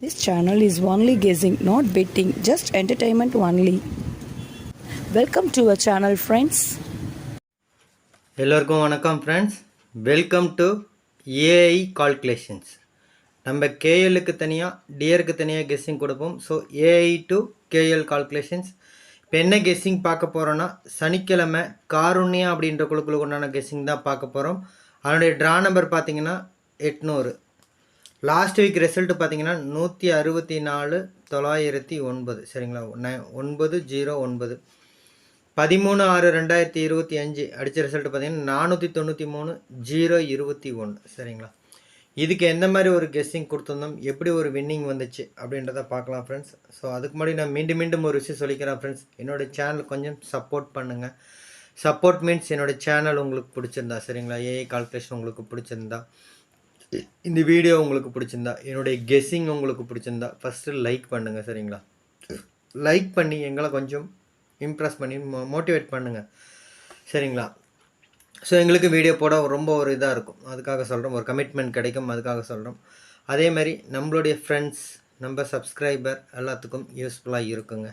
This channel is only guessing, not betting, just entertainment only. Welcome to a channel friends எல்லோருக்கும் வணக்கம் friends welcome to AI calculations நம்ம கேஎல்லுக்கு தனியாக டிஆருக்கு தனியாக கெஸ்ஸிங் கொடுப்போம். So AI to KL calculations இப்போ என்ன கெஸ்ஸிங் பார்க்க போகிறோன்னா சனிக்கிழமை காருண்யா அப்படின்ற குழுக்குழுக்கு உண்டான கெஸ்ஸிங் தான் பார்க்க போகிறோம் அதனுடைய ட்ரா நம்பர் பார்த்தீங்கன்னா எட்நூறு. லாஸ்ட் வீக் ரிசல்ட் பார்த்தீங்கன்னா நூற்றி அறுபத்தி நாலு தொள்ளாயிரத்தி ஒன்பது சரிங்களா? ந- ஒன்பது ஜீரோ ஒன்பது. பதிமூணு ஆறு ரெண்டாயிரத்தி இருபத்தி அஞ்சு அடித்த ரிசல்ட் பார்த்தீங்கன்னா நானூற்றி தொண்ணூற்றி மூணு ஜீரோ இருபத்தி ஒன்று சரிங்களா? இதுக்கு எந்த மாதிரி ஒரு கெஸ்ஸிங் கொடுத்துருந்தோம்? எப்படி ஒரு வின்னிங் வந்துச்சு? அப்படின்றத பார்க்கலாம் ஃப்ரெண்ட்ஸ் ஸோ அதுக்கு முன்னாடி நான் மீண்டும் மீண்டும் ஒரு விஷயம் சொல்லிக்கிறேன் ஃப்ரெண்ட்ஸ் என்னோட சேனல் கொஞ்சம் சப்போர்ட் பண்ணுங்கள் சப்போர்ட் மீன்ஸ் என்னோட சேனல் உங்களுக்கு பிடிச்சிருந்தா சரிங்களா? ஏஐ கால்குலேஷன் உங்களுக்கு பிடிச்சிருந்தா. இந்த வீடியோ உங்களுக்கு பிடிச்சிருந்தா என்னுடைய கெஸ்ஸிங் உங்களுக்கு பிடிச்சிருந்தா ஃபஸ்ட்டு லைக் பண்ணுங்கள் சரிங்களா? லைக் பண்ணி எங்களை கொஞ்சம் இம்ப்ரெஸ் பண்ணி மோ மோட்டிவேட் பண்ணுங்கள் சரிங்களா? ஸோ எங்களுக்கு வீடியோ போட ரொம்ப ஒரு இதாக இருக்கும். அதுக்காக சொல்கிறோம் ஒரு கமிட்மெண்ட் கிடைக்கும் அதுக்காக சொல்கிறோம் அதே மாதிரி நம்மளுடைய ஃப்ரெண்ட்ஸ் நம்ம சப்ஸ்கிரைபர் எல்லாத்துக்கும் யூஸ்ஃபுல்லாக இருக்குங்க.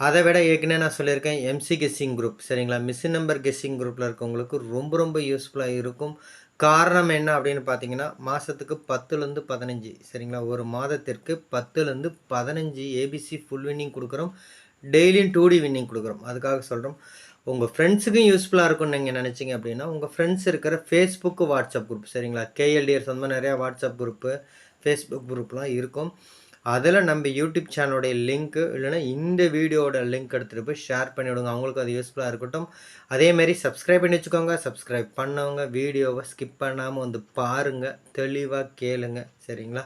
அதை விட ஏற்கனவே நான் சொல்லியிருக்கேன் எம்சி கெஸ்ஸிங் குரூப் சரிங்களா? மிஸ் நம்பர் கெஸ்ஸிங் குரூப்பில் இருக்கவங்களுக்கு ரொம்ப ரொம்ப யூஸ்ஃபுல்லாக இருக்கும். காரணம் என்ன அப்படின்னு பார்த்தீங்கன்னா மாதத்துக்கு பத்துலேருந்து பதினஞ்சு சரிங்களா? ஒரு மாதத்திற்கு பத்துலேருந்து பதினஞ்சு ஏபிசி ஃபுல் வின்னிங் கொடுக்குறோம். டெய்லியும் டூ டி வின்னிங் கொடுக்குறோம். அதுக்காக சொல்கிறோம் உங்கள் ஃப்ரெண்ட்ஸுக்கும் யூஸ்ஃபுல்லாக இருக்கும்னு நீங்கள் நினச்சிங்க அப்படின்னா உங்கள் ஃப்ரெண்ட்ஸ் இருக்கிற ஃபேஸ்புக்கு வாட்ஸ்அப் குரூப் சரிங்களா? கேஎல்டிஆர் சொந்தமாக நிறையா வாட்ஸ்அப் குரூப்பு ஃபேஸ்புக் குரூப்லாம் இருக்கும். அதில் நம்ம யூடியூப் சேனலோடைய லிங்க்கு இல்லைன்னா இந்த வீடியோவோட லிங்க் எடுத்துகிட்டு போய் ஷேர் பண்ணி விடுங்க. அவங்களுக்கு அது யூஸ்ஃபுல்லாக இருக்கட்டும். அதேமாரி சப்ஸ்கிரைப் பண்ணி வச்சுக்கோங்க. சப்ஸ்கிரைப் பண்ணவங்க வீடியோவை ஸ்கிப் பண்ணாமல் வந்து பாருங்கள் தெளிவாக கேளுங்க. சரிங்களா?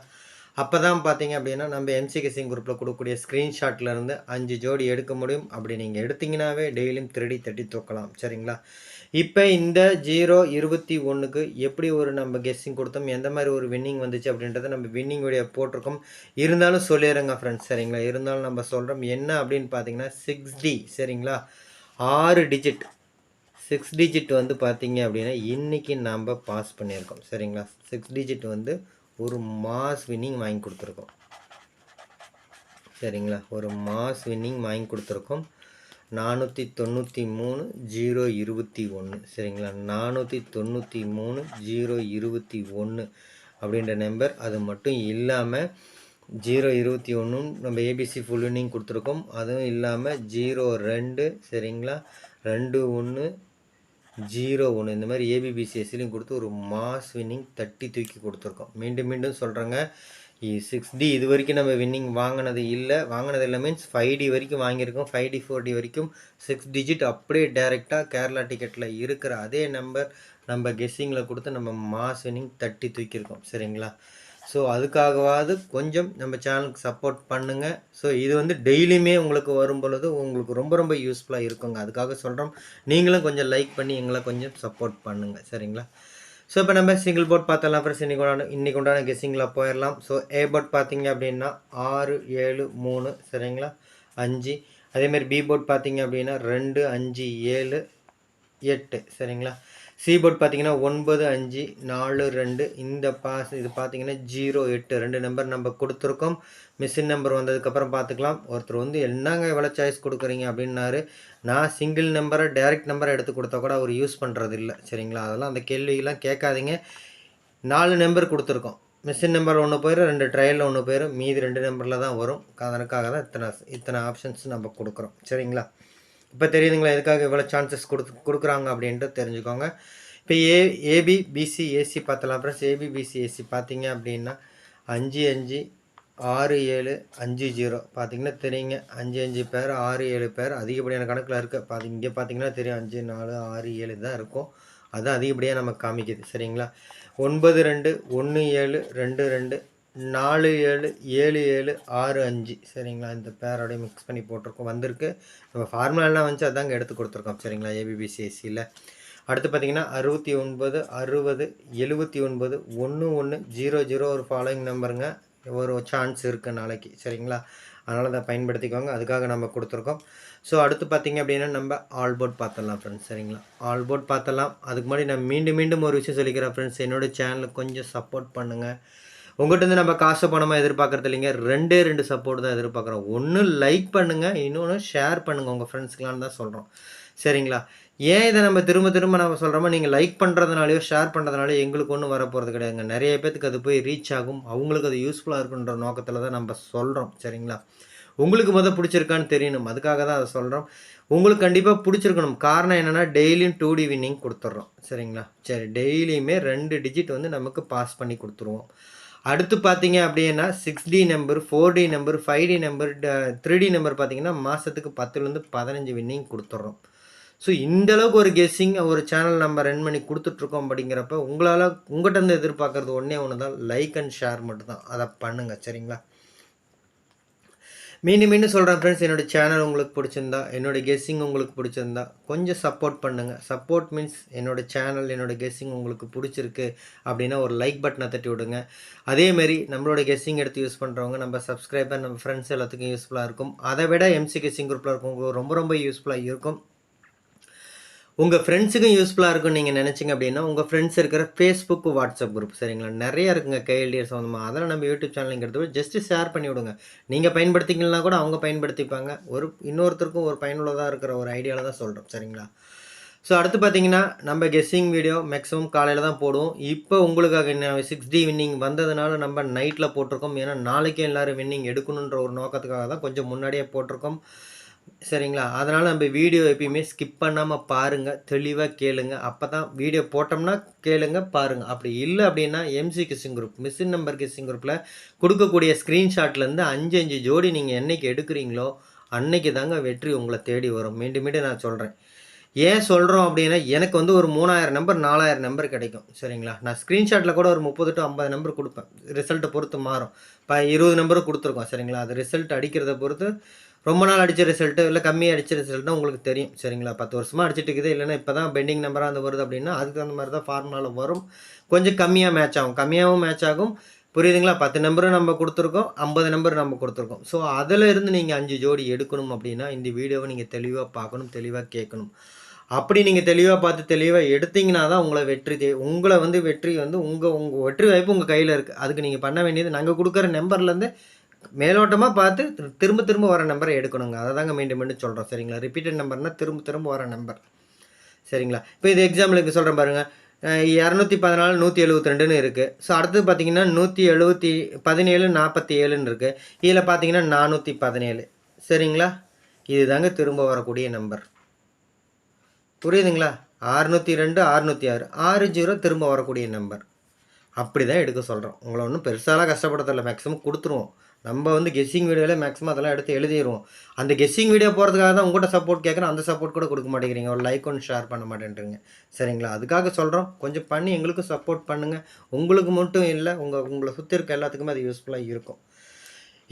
அப்போ தான் பார்த்தீங்க அப்படின்னா நம்ம எம்சிகே சிங் குரூப்பில் கொடுக்கக்கூடிய ஸ்க்ரீன்ஷாட்லேருந்து அஞ்சு ஜோடி எடுக்க முடியும். அப்படி நீங்கள் எடுத்தீங்கன்னாவே டெய்லியும் திருடி தட்டி தூக்கலாம். சரிங்களா? இப்போ இந்த ஜீரோ இருபத்தி ஒன்றுக்கு எப்படி ஒரு நம்ம கெஸ்ஸிங் கொடுத்தோம்? எந்த மாதிரி ஒரு வின்னிங் வந்துச்சு அப்படின்றத நம்ம வின்னிங் வீடியோ போட்டிருக்கோம். இருந்தாலும் சொல்லிடுறேங்க ஃப்ரெண்ட்ஸ் சரிங்களா? இருந்தாலும் நம்ம சொல்கிறோம் என்ன அப்படின்னு பார்த்தீங்கன்னா சிக்ஸ் டி சரிங்களா? ஆறு டிஜிட் சிக்ஸ் டிஜிட் வந்து பார்த்தீங்க அப்படின்னா இன்றைக்கி நம்ம பாஸ் பண்ணியிருக்கோம் சரிங்களா? சிக்ஸ் டிஜிட் வந்து ஒரு மாஸ் வின்னிங் வாங்கி கொடுத்துருக்கோம். சரிங்களா? ஒரு மாஸ் வின்னிங் வாங்கி கொடுத்துருக்கோம். நானூற்றி தொண்ணூற்றி மூணு ஜீரோ இருபத்தி ஒன்று சரிங்களா? நானூற்றி தொண்ணூற்றி மூணு ஜீரோ இருபத்தி ஒன்று அப்படின்ற நம்பர். அது மட்டும் இல்லாமல் ஜீரோ இருபத்தி ஒன்றும் நம்ம ஏபிசி ஃபுல் இன்னிங் கொடுத்துருக்கோம். அதுவும் இல்லாமல் ஜீரோ ரெண்டு சரிங்களா? ரெண்டு ஒன்று ஜீரோ ஒன்று இந்த மாதிரி ஏபிபிசிஎஸ்சிலையும் கொடுத்து ஒரு மாஸ் வின்னிங் தட்டி தூக்கி கொடுத்துருக்கோம். மீண்டும் மீண்டும் சொல்கிறேங்க சிக்ஸ் டி இது வரைக்கும் நம்ம வின்னிங் வாங்கினது இல்லை. வாங்கினது இல்லை மீன்ஸ் ஃபைவ் டி வரைக்கும் வாங்கியிருக்கோம். ஃபைவ் டி ஃபோர் டி வரைக்கும் சிக்ஸ் டிஜிட் அப்படியே டேரெக்டாக கேரளா டிக்கெட்டில் இருக்கிற அதே நம்பர் நம்ம கெஸ்ஸிங்கில் கொடுத்து நம்ம மாஸ் வின்னிங் தட்டி தூக்கியிருக்கோம். சரிங்களா? ஸோ அதுக்காகவாவது கொஞ்சம் நம்ம சேனலுக்கு சப்போர்ட் பண்ணுங்கள் ஸோ இது வந்து டெய்லியுமே உங்களுக்கு வரும் பொழுது உங்களுக்கு ரொம்ப ரொம்ப யூஸ்ஃபுல்லாக இருக்குங்க. அதுக்காக சொல்கிறோம் நீங்களும் கொஞ்சம் லைக் பண்ணி எங்களை கொஞ்சம் சப்போர்ட் பண்ணுங்கள் சரிங்களா? ஸோ இப்போ நம்ம சிங்கிள் போர்ட் பார்த்தலாம் ஃப்ரெண்ட்ஸ் இன்றைக்கி உண்டான இன்னைக்கு உண்டான கெஸ்ஸிங்கில் போயிடலாம். ஸோ ஏ போர்ட் பார்த்தீங்க அப்படின்னா ஆறு ஏழு மூணு சரிங்களா? அஞ்சு. அதேமாதிரி பி போர்ட் பார்த்தீங்க அப்படின்னா ரெண்டு அஞ்சு ஏழு எட்டு சரிங்களா? சி போர்ட் பார்த்தீங்கன்னா ஒன்பது அஞ்சு நாலு ரெண்டு. இந்த பாஸ் இது பார்த்தீங்கன்னா ஜீரோ எட்டு. ரெண்டு நம்பர் நம்ம கொடுத்துருக்கோம். மிஷின் நம்பர் வந்ததுக்கப்புறம் பார்த்துக்கலாம். ஒருத்தர் வந்து என்னங்க எவ்வளோ சாய்ஸ் கொடுக்குறீங்க அப்படின்னாரு. நான் சிங்கிள் நம்பரை டைரக்ட் நம்பரை எடுத்து கொடுத்தா கூட அவர் யூஸ் பண்ணுறது இல்லை சரிங்களா? அதெல்லாம் அந்த கேள்வியெல்லாம் கேட்காதீங்க. நாலு நம்பர் கொடுத்துருக்கோம். மிஷின் நம்பர் ஒன்று போயிடும் ரெண்டு ட்ரையலில் ஒன்று போயிடும் மீதி ரெண்டு நம்பரில் தான் வரும். அதற்காக தான் இத்தனை இத்தனை ஆப்ஷன்ஸ் நம்ம கொடுக்குறோம். சரிங்களா? இப்போ தெரியுதுங்களா எதுக்காக இவ்வளோ சான்சஸ் கொடுத்து கொடுக்குறாங்க அப்படின்ட்டு தெரிஞ்சுக்கோங்க. இப்போ ஏ ஏபி பிசி ஏசி பார்த்தலாம் ஃப்ரெண்ட்ஸ் ஏபி பிசி ஏசி பார்த்தீங்க அப்படின்னா அஞ்சு அஞ்சு ஆறு ஏழு அஞ்சு ஜீரோ. பார்த்தீங்கன்னா தெரியுங்க அஞ்சு அஞ்சு பேர் ஆறு ஏழு பேர் அதிகப்படியான கணக்கில் இருக்குது பார்த்தி இங்கே பார்த்தீங்கன்னா தெரியும் அஞ்சு நாலு ஆறு ஏழு தான் இருக்கும். அதுதான் அதிகப்படியாக நமக்கு காமிக்குது. சரிங்களா? ஒன்பது ரெண்டு ஒன்று ஏழு ரெண்டு ரெண்டு நாலு ஏழு ஏழு ஏழு ஆறு அஞ்சு. சரிங்களா? இந்த பேரோடய மிக்ஸ் பண்ணி போட்டிருக்கோம். வந்திருக்கு. நம்ம ஃபார்முலாலாம் வந்துச்சு அதாங்க எடுத்து கொடுத்துருக்கோம். சரிங்களா? ஏபிபிசிஎஸ்சியில் அடுத்து பார்த்தீங்கன்னா அறுபத்தி ஒன்பது அறுபது எழுபத்தி ஒன்பது ஒன்று ஒன்று ஜீரோ ஜீரோ. ஒரு ஃபாலோயிங் நம்பருங்க ஒரு சான்ஸ் இருக்குது நாளைக்கு. சரிங்களா? அதனால் அதை பயன்படுத்திக்கோங்க. அதுக்காக நம்ம கொடுத்துருக்கோம். ஸோ அடுத்து பார்த்திங்க அப்படின்னா நம்ம ஆல்போர்ட் பார்த்துடலாம் ஃப்ரெண்ட்ஸ் சரிங்களா? ஆல்போர்ட் பார்த்துடலாம். அதுக்கு முன்னாடி நான் மீண்டும் மீண்டும் ஒரு விஷயம் சொல்லிக்கிறேன் ஃப்ரெண்ட்ஸ் என்னோடய சேனலுக்கு கொஞ்சம் சப்போர்ட் பண்ணுங்கள் உங்கள்கிட்ட இருந்து நம்ம காசு பணமாக எதிர்பார்க்கறது இல்லைங்க. ரெண்டே ரெண்டு சப்போர்ட் தான் எதிர்பார்க்குறோம். ஒன்று லைக் பண்ணுங்கள் இன்னொன்று ஷேர் பண்ணுங்கள் உங்கள் ஃப்ரெண்ட்ஸ்க்கெலாம் தான் சொல்கிறோம் சரிங்களா? ஏன் இதை நம்ம திரும்ப திரும்ப நம்ம சொல்கிறோமோ நீங்கள் லைக் பண்ணுறதுனாலையோ ஷேர் பண்ணுறதுனாலையோ எங்களுக்கு ஒன்றும் வரப்போகிறது கிடையாதுங்க. நிறைய பேத்துக்கு அது போய் ரீச் ஆகும். அவங்களுக்கு அது யூஸ்ஃபுல்லாக இருக்குன்ற நோக்கத்தில் தான் நம்ம சொல்கிறோம் சரிங்களா? உங்களுக்கு முதல் பிடிச்சிருக்கான்னு தெரியணும். அதுக்காக தான் அதை சொல்கிறோம் உங்களுக்கு கண்டிப்பாக பிடிச்சிருக்கணும். காரணம் என்னென்னா டெய்லியும் டூ டி வின்னிங் கொடுத்துட்றோம். சரிங்களா? சரி டெய்லியுமே ரெண்டு டிஜிட் வந்து நமக்கு பாஸ் பண்ணி கொடுத்துருவோம். அடுத்து பார்த்தீங்க அப்படின்னா six D number four D number five D number three D number பார்த்தீங்கன்னா மாதத்துக்கு பத்துலேருந்து பதினஞ்சு வின்னிங் கொடுத்துட்றோம் ஸோ இந்த அளவுக்கு ஒரு கெஸ்ஸிங் ஒரு சேனல் நம்ம ரன் பண்ணி கொடுத்துட்ருக்கோம் அப்படிங்கிறப்ப உங்களால் உங்கள்கிட்ட இருந்து எதிர்பார்க்குறது ஒன்றே ஒன்று தான் லைக் அண்ட் ஷேர் மட்டும் தான் அதை பண்ணுங்கள் சரிங்களா? மீண்டும் மீண்டும் சொல்கிறேன் ஃப்ரெண்ட்ஸ் என்னோட சேனல் உங்களுக்கு பிடிச்சிருந்தா என்னோட கெஸ்ஸிங் உங்களுக்கு பிடிச்சிருந்தா கொஞ்சம் சப்போர்ட் பண்ணுங்கள் சப்போர்ட் மீன்ஸ் என்னோட சேனல் என்னோட கெஸ்ஸிங் உங்களுக்கு பிடிச்சிருக்கு அப்படின்னா ஒரு லைக் பட்டனை தட்டி விடுங்க. அதேமாரி நம்மளோட கெஸ்ஸிங் எடுத்து யூஸ் பண்ணுறவங்க நம்ம சப்ஸ்கிரைபர் நம்ம ஃப்ரெண்ட்ஸ் எல்லாத்துக்கும் யூஸ்ஃபுல்லாக இருக்கும். அதை விட எம்சி கெஸ்ஸிங் குரூப்பில் இருக்கவங்களுக்கு ரொம்ப ரொம்ப யூஸ்ஃபுல்லாக இருக்கும். உங்கள் ஃப்ரெண்ட்ஸுக்கும் யூஸ்ஃபுல்லாக இருக்கும்னு நீங்கள் நினச்சிங்க அப்படின்னா உங்கள் ஃப்ரெண்ட்ஸ் இருக்கிற ஃபேஸ்புக் வாட்ஸ்அப் குரூப் சரிங்களா? நிறைய இருக்குங்க கேஎல்டிஆர் சம்மந்தமாக அதெல்லாம் நம்ம யூடியூப் சேனலுங்கிறது ஜஸ்ட்டு ஷேர் பண்ணி விடுங்க. நீங்கள் பயன்படுத்திக்கலாம் கூட அவங்க பயன்படுத்திப்பாங்க. ஒரு இன்னொருத்தருக்கும் ஒரு பயனுள்ளதாக இருக்கிற ஒரு ஐடியாவில் தான் சொல்கிறோம் சரிங்களா? ஸோ அடுத்து பார்த்தீங்கன்னா நம்ம கெஸ்ஸிங் வீடியோ மேக்ஸிமம் காலையில் தான் போடுவோம். இப்போ உங்களுக்காக என்ன சிக்ஸ் டி வின்னிங் வந்ததுனால நம்ம நைட்டில் போட்டிருக்கோம். ஏன்னா நாளைக்கே எல்லோரும் வின்னிங் எடுக்கணுன்ற ஒரு நோக்கத்துக்காக தான் கொஞ்சம் முன்னாடியே போட்டிருக்கோம். சரிங்களா? அதனால் நம்ம வீடியோ எப்பயுமே ஸ்கிப் பண்ணாமல் பாருங்கள் தெளிவாக கேளுங்க. அப்போ தான் வீடியோ போட்டோம்னா கேளுங்க பாருங்கள் அப்படி இல்லை அப்படின்னா MC guessing group machine number guessing குரூப்பில் கொடுக்கக்கூடிய ஸ்க்ரீன்ஷாட்லேருந்து அஞ்சு அஞ்சு ஜோடி நீங்கள் என்றைக்கு எடுக்கிறீங்களோ அன்னைக்கு தாங்க வெற்றி உங்களை தேடி வரும். மீண்டும் மீண்டும் நான் சொல்கிறேன் ஏன் சொல்கிறோம் அப்படின்னா எனக்கு வந்து ஒரு மூணாயிரம் நம்பர் நாலாயிரம் நம்பர் கிடைக்கும். சரிங்களா? நான் ஸ்க்ரீன்ஷாட்டில் கூட ஒரு முப்பது டு ஐம்பது நம்பர் கொடுப்பேன். ரிசல்ட்டை பொறுத்து மாறும். இப்போ இருபது நம்பரும் கொடுத்துருக்கோம். சரிங்களா? அது ரிசல்ட் அடிக்கிறத பொறுத்து ரொம்ப நாள் அடித்த ரிசல்ட்டு இல்லை கம்மியாக அடித்த ரிசல்ட்னா உங்களுக்கு தெரியும். சரிங்களா? பத்து வருஷமாக அடிச்சிட்டு இருக்குது. இல்லைன்னா இப்போ தான் பெண்டிங் நம்பராக அந்த வருது அப்படின்னா அதுக்கு தகுந்த மாதிரி தான் ஃபார்முலாவில் வரும். கொஞ்சம் கம்மியாக மேட்ச் ஆகும். கம்மியாகவும் மேட்ச் ஆகும். புரியுதுங்களா? பத்து நம்பரும் நம்ம கொடுத்துருக்கோம். ஐம்பது நம்பர் நம்ம கொடுத்துருக்கோம். ஸோ அதில் இருந்து நீங்கள் அஞ்சு ஜோடி எடுக்கணும் அப்படின்னா இந்த வீடியோவை நீங்கள் தெளிவாக பார்க்கணும் தெளிவாக கேட்கணும். அப்படி நீங்கள் தெளிவாக பார்த்து தெளிவாக எடுத்தீங்கன்னா தான் உங்களை வெற்றி தே உங்களை வந்து வெற்றி வந்து உங்கள் உங்கள் வெற்றி வாய்ப்பு உங்கள் கையில் இருக்குது அதுக்கு நீங்கள் பண்ண வேண்டியது நாங்கள் கொடுக்குற நம்பர்லேருந்து மேலோட்டமாக பார்த்து திரும்ப திரும்ப வர நம்பரை எடுக்கணுங்க. அதை தாங்க மீண்டும் மீண்டும் சொல்கிறோம் சரிங்களா? ரிப்பீட்டட் நம்பர்னால் திரும்ப திரும்ப வர நம்பர் சரிங்களா? இப்போ இது எக்ஸாம்பிளுக்கு சொல்கிறேன் பாருங்கள் இரநூத்தி பதினாலு நூற்றி எழுபத்தி ரெண்டுன்னு இருக்குது ஸோ அடுத்தது பார்த்தீங்கன்னா நூற்றி எழுபத்தி பதினேழு நாற்பத்தி ஏழுன்னு இருக்குது இதில் பார்த்தீங்கன்னா நானூற்றி பதினேழு சரிங்களா இதுதாங்க திரும்ப வரக்கூடிய நம்பர் புரியுதுங்களா? அறுநூற்றி ரெண்டு அறுநூற்றி ஆறு ஆறு ஜீரோ திரும்ப வரக்கூடிய நம்பர் அப்படி தான் எடுக்க சொல்கிறோம் உங்களை ஒன்றும் பெருசாலாம் கஷ்டப்படுறதில்ல மேக்ஸிமம் கொடுத்துருவோம். நம்ம வந்து கெஸ்ஸிங் வீடியோவில் மேக்ஸிமம் அதெல்லாம் எடுத்து எழுதிடுவோம் அந்த கெஸ்ஸிங் வீடியோ போகிறதுக்காக தான் உங்கள்கிட்ட சப்போர்ட் கேட்குறோம் அந்த சப்போர்ட் கூட கொடுக்க மாட்டேங்கிறீங்க. ஒரு லைக் ஒன்று ஷேர் பண்ண மாட்டேன்றீங்க சரிங்களா? அதுக்காக சொல்கிறோம் கொஞ்சம் பண்ணி எங்களுக்கும் சப்போர்ட் பண்ணுங்கள் உங்களுக்கு மட்டும் இல்லை உங்கள் உங்களை சுற்றி இருக்க எல்லாத்துக்குமே அது யூஸ்ஃபுல்லாக இருக்கும்.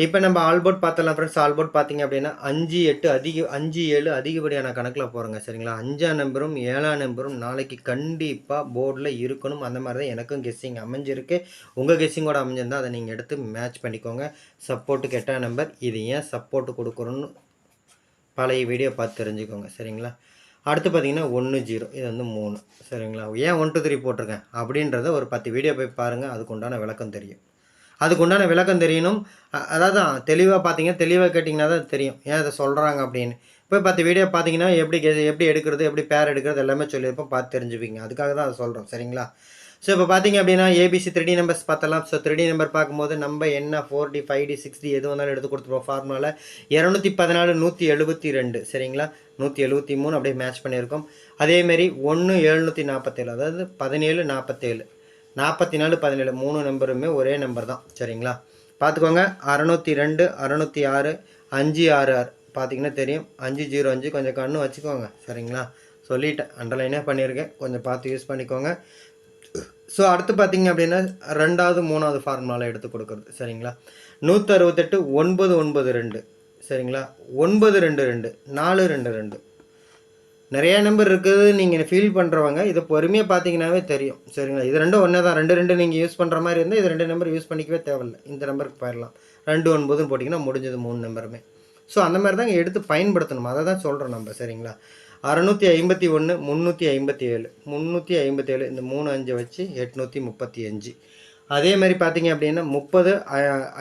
இப்போ நம்ம ஆல்போர்ட் பார்த்தலாம் ஃப்ரெண்ட்ஸ் ஆல்போர்ட் பார்த்தீங்க அப்படின்னா அஞ்சு எட்டு அதிக அஞ்சு ஏழு அதிகப்படியான கணக்கில் போகிறோங்க சரிங்களா? அஞ்சாம் நம்பரும் ஏழாம் நம்பரும் நாளைக்கு கண்டிப்பாக போர்டில் இருக்கணும். அந்த மாதிரி தான் எனக்கும் கெஸ்ஸிங் அமைஞ்சிருக்கு. உங்கள் கெஸ்ஸிங்கோட அமைஞ்சிருந்தால் அதை நீங்கள் எடுத்து மேட்ச் பண்ணிக்கோங்க. சப்போர்ட்டுக்கு எட்டாம் நம்பர் இது ஏன் சப்போர்ட் கொடுக்குறோன்னு பழைய வீடியோ பார்த்து தெரிஞ்சுக்கோங்க. சரிங்களா? அடுத்து பார்த்தீங்கன்னா ஒன்று ஜீரோ. இது வந்து மூணு. சரிங்களா? ஏன் ஒன் டூ த்ரீ போட்டிருக்கேன்? அப்படின்றத ஒரு பத்து வீடியோ போய் பாருங்கள் அதுக்கு உண்டான விளக்கம் தெரியும். அதுக்கு உண்டான விளக்கம் தெரியணும். அதாவது தெளிவாக பார்த்தீங்க தெளிவாக கேட்டிங்கன்னா தான் தெரியும். ஏன் அதை சொல்கிறாங்க அப்படின்னு. இப்போ பத்து வீடியோ பார்த்தீங்கன்னா எப்படி எப்படி எடுக்கிறது எப்படி பேர் எடுக்கிறது எல்லாமே சொல்லியிருப்போம். பார்த்து தெரிஞ்சுப்பீங்க. அதுக்காக தான் அதை சொல்கிறோம் சரிங்களா? ஸோ இப்போ பார்த்தீங்க அப்படின்னா ஏபிசி த்ரீ நம்பர்ஸ் பார்த்தலாம். ஸோ த்ரீ நம்பர் பார்க்கும்போது நம்ம என்ன four D five D six D எது வந்தாலும் எடுத்து கொடுத்துருவோம் ஃபார்முலாவில் இரநூத்தி பதினாலு நூற்றி எழுபத்தி ரெண்டு சரிங்களா? நூற்றி எழுபத்தி மூணு அப்படியே மேட்ச் பண்ணியிருக்கோம். அதேமாரி ஒன்று எழுநூற்றி நாற்பத்தேழு அதாவது பதினேழு நாற்பத்தேழு நாற்பத்தி நாலு பதினேழு மூணு நம்பருமே ஒரே நம்பர் தான் சரிங்களா? பார்த்துக்கோங்க. அறநூற்றி ரெண்டு அறநூற்றி ஆறு அஞ்சு ஆறு ஆறு. பார்த்தீங்கன்னா தெரியும். அஞ்சு ஜீரோ அஞ்சு கொஞ்சம் கண்ணு வச்சுக்கோங்க. சரிங்களா? சொல்லிட்டேன். அண்டர்லைனே பண்ணியிருக்கேன். கொஞ்சம் பார்த்து யூஸ் பண்ணிக்கோங்க. ஸோ அடுத்து பார்த்தீங்க அப்படின்னா ரெண்டாவது மூணாவது ஃபார்முலாவில் எடுத்து கொடுக்குறது. சரிங்களா? நூற்றறுபத்தெட்டு ஒன்பது ஒன்பது ரெண்டு. சரிங்களா? ஒன்பது ரெண்டு ரெண்டு. நாலு ரெண்டு ரெண்டு. நிறைய நம்பர் இருக்குது நீங்கள் ஃபீல் பண்ணுறவங்க இதை பொறுமையாக பார்த்தீங்கன்னாவே தெரியும். சரிங்களா? இது ரெண்டும் ஒன்றே தான். ரெண்டு ரெண்டு நீங்கள் யூஸ் பண்ணுற மாதிரி இருந்தால் இது ரெண்டு நம்பர் யூஸ் பண்ணிக்கவே தேவையில்ல. இந்த நம்பருக்கு போயிடலாம் ரெண்டு ஒன்பதுன்னு போட்டிங்கன்னா முடிஞ்சது மூணு நம்பருமே ஸோ அந்த மாதிரி தான் எடுத்து பயன்படுத்தணும். அதை தான் சொல்கிறோம் நம்ம சரிங்களா? அறநூற்றி ஐம்பத்தி ஒன்று முந்நூற்றி ஐம்பத்தி ஏழு. முந்நூற்றி ஐம்பத்தி ஏழு இந்த மூணு அஞ்சை வச்சு எட்நூற்றி முப்பத்தி அஞ்சு. அதே மாதிரி பார்த்தீங்க அப்படின்னா முப்பது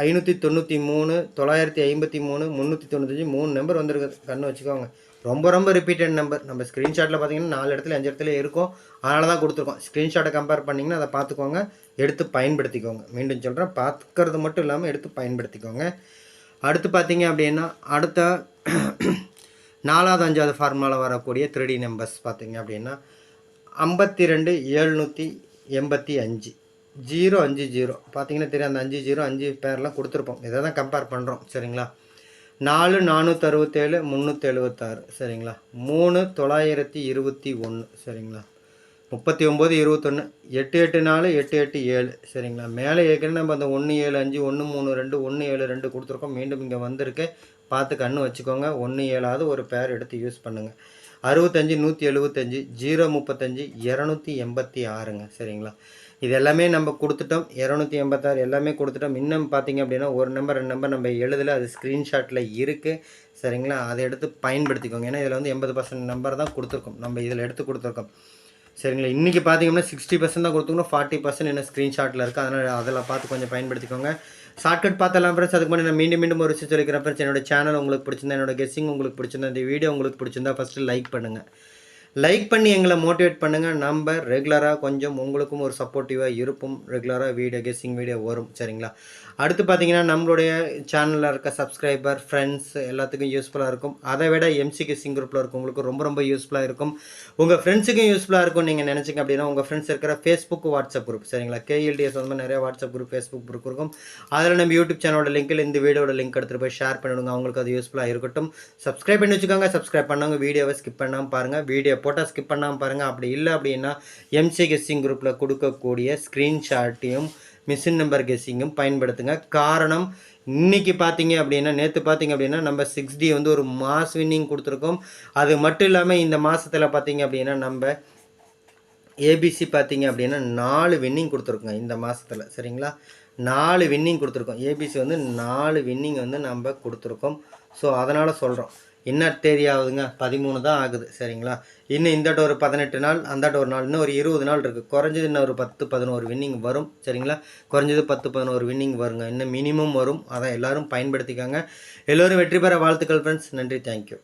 ஐநூற்றி தொண்ணூற்றி மூணு தொள்ளாயிரத்தி ஐம்பத்தி மூணு முந்நூற்றி தொண்ணூத்தஞ்சு மூணு நம்பர் வந்துருக்குது. கண்ணு வச்சுக்கோங்க. ரொம்ப ரொம்ப ரிப்பீட்டட் நம்பர் நம்ம ஸ்க்ரீன்ஷாட்டில் பார்த்தீங்கன்னா நாலு இடத்துல அஞ்சு இடத்துல இருக்கும். அதனால தான் கொடுத்துருக்கோம். ஸ்க்ரீன்ஷாட்டை கம்பேர் பண்ணிங்கன்னா அதை பார்த்துக்கோங்க. எடுத்து பயன்படுத்திக்கோங்க. மீண்டும் சொல்கிறேன் பார்த்துக்கிறது மட்டும் இல்லாமல் எடுத்து பயன்படுத்திக்கோங்க. அடுத்து பார்த்தீங்க அப்படின்னா அடுத்த நாலாவது அஞ்சாவது ஃபார்முலாவில் வரக்கூடிய த்ரீ நம்பர்ஸ் பார்த்தீங்க அப்படின்னா ஐம்பத்தி ரெண்டு ஏழ்நூற்றி எண்பத்தி அஞ்சு. ஜீரோ அஞ்சு ஜீரோ. பார்த்தீங்கன்னா தெரியும் அந்த அஞ்சு ஜீரோ அஞ்சு பேர்லாம் கொடுத்துருப்போம். இதை தான் கம்பேர் பண்ணுறோம் சரிங்களா? நாலு நானூற்றி அறுபத்தேழு முந்நூற்றி எழுபத்தாறு சரிங்களா? மூணு தொள்ளாயிரத்தி இருபத்தி ஒன்று சரிங்களா? முப்பத்தி ஒம்பது இருபத்தொன்று எட்டு எட்டு நாலு எட்டு எட்டு ஏழு. சரிங்களா? மேலே ஏற்கனவே நம்ம அந்த ஒன்று ஏழு அஞ்சு ஒன்று மூணு ரெண்டு ஒன்று ஏழு ரெண்டு கொடுத்துருக்கோம். மீண்டும் இங்கே வந்திருக்கு. பார்த்து கண்ணு வச்சுக்கோங்க. ஒன்று ஏழாவது ஒரு பேர் எடுத்து யூஸ் பண்ணுங்கள் அறுபத்தஞ்சு நூற்றி எழுபத்தஞ்சு ஜீரோ முப்பத்தஞ்சு இரநூத்தி எண்பத்தி ஆறுங்க. சரிங்களா? இது எல்லாமே நம்ம கொடுத்துட்டோம். இரநூத்தி எண்பத்தாறு எல்லாமே கொடுத்துட்டோம். இன்னும் பார்த்தீங்க அப்படின்னா ஒரு நம்பர் ரெண்டு நம்பர் நம்ம எழுதல. அது ஸ்க்ரீன்ஷாட்டில் இருக்குது சரிங்களா? அதை எடுத்து பயன்படுத்திக்கோங்க. ஏன்னா இதில் வந்து எண்பது பர்சன்ட் நம்பர் தான் கொடுத்துருக்கோம். நம்ம இதில் எடுத்து கொடுத்துருக்கோம். சரிங்களா? இன்றைக்கி பார்த்தீங்கன்னா சிக்ஸ்டி பர்சன்ட் தான் கொடுத்துக்கணும் ஃபார்ட்டி பர்சன்ட் என்ன ஸ்க்ரீன்ஷாட்டில் இருக்குது அதனால் அதில் பார்த்து கொஞ்சம் பயன்படுத்திக்கோங்க. ஷார்ட்கட் பார்த்தலாம் ஃப்ரெண்ட்ஸ் அதுக்கு முன்னாடி நான் மீண்டும் மீண்டும் ஒரு விஷயம் சொல்லிக்கிறேன் ஃப்ரெண்ட்ஸ் என்னோட சேனல் உங்களுக்கு பிடிச்சிருந்தா என்னோட கெஸ்ஸிங் உங்களுக்கு பிடிச்சிருந்தா இந்த வீடியோ உங்களுக்கு பிடிச்சிருந்தா ஃபஸ்ட்டு லைக் பண்ணுங்கள் லைக் பண்ணி எங்களை மோட்டிவேட் பண்ணுங்கள் நம்ம ரெகுலராக கொஞ்சம் உங்களுக்கும் ஒரு சப்போர்ட்டிவாக இருப்போம். ரெகுலராக வீடியோ கெஸ்ஸிங் வீடியோ வரும். சரிங்களா? அடுத்து பார்த்தீங்கன்னா நம்மளுடைய சேனலில் இருக்க சப்ஸ்கிரைபர் ஃப்ரெண்ட்ஸ் எல்லாத்துக்கும் யூஸ்ஃபுல்லாக இருக்கும். அதை விட எம்சி கெஸ்ஸிங் குரூப்பில் இருக்கவங்களுக்கு ரொம்ப ரொம்ப யூஸ்ஃபுல்லாக இருக்கும். உங்கள் ஃப்ரெண்ட்ஸுக்கும் யூஸ்ஃபுல்லாக இருக்கும் நீங்கள் நினச்சிங்க அப்படின்னா உங்கள் ஃப்ரெண்ட்ஸ் இருக்கிற ஃபேஸ்புக் வாட்ஸ்அப் குரூப் சரிங்களா? கேஎல்டிஎஸ் வந்து நிறைய வாட்ஸ்அப் குரூப் ஃபேஸ்புக் குரூப் இருக்கும். அதில் நம்ம யூடியூப் சேனலோட லிங்க்கில் இந்த வீடியோட லிங்க் எடுத்துகிட்டு போய் ஷேர் பண்ணிவிடுங்க அவங்களுக்கு அது யூஸ்ஃபுல்லாக இருக்கட்டும். சப்ஸ்கிரைப் பண்ணி வச்சுக்கோங்க. சப்ஸ்கிரைப் பண்ணவங்க வீடியோவை ஸ்கிப் பண்ணாமல் பாருங்கள் வீடியோ போட்டால் ஸ்கிப் பண்ணாமல் பாருங்கள் அப்படி இல்லை அப்படின்னா எம்சி கெஸ்ஸிங் குரூப்பில் கொடுக்கக்கூடிய ஸ்க்ரீன்ஷாட்டையும் மிஷின் நம்பர் கெஸ்ஸிங்கும் பயன்படுத்துங்க. காரணம் இன்னைக்கு பார்த்தீங்க அப்படின்னா நேற்று பார்த்தீங்க அப்படின்னா நம்ம சிக்ஸ் டி வந்து ஒரு மாஸ் வின்னிங் கொடுத்துருக்கோம். அது மட்டும் இல்லாமல் இந்த மாதத்தில் பார்த்தீங்க அப்படின்னா நம்ம ஏபிசி பார்த்தீங்க அப்படின்னா நாலு வின்னிங் கொடுத்துருக்கோங்க இந்த மாதத்தில் சரிங்களா? நாலு வின்னிங் கொடுத்துருக்கோம். ஏபிசி வந்து நாலு வின்னிங் வந்து நம்ம கொடுத்துருக்கோம். ஸோ அதனால் சொல்கிறோம் இன்னும் தேதி ஆகுதுங்க. பதிமூணு தான் ஆகுது. சரிங்களா? இன்னும் இந்தாட்ட ஒரு பதினெட்டு நாள் அந்தாட்ட ஒரு நாள். இன்னும் ஒரு இருபது நாள் இருக்குது குறைஞ்சது இன்னும் ஒரு பத்து பதினோரு வின்னிங் வரும். சரிங்களா? குறைஞ்சது பத்து பதினோரு வின்னிங் வருங்க. இன்னும் மினிமம் வரும். அதான் எல்லோரும் பயன்படுத்திக்காங்க. எல்லோரும் வெற்றி பெற வாழ்த்துக்கள் ஃப்ரெண்ட்ஸ் நன்றி. தேங்க்யூ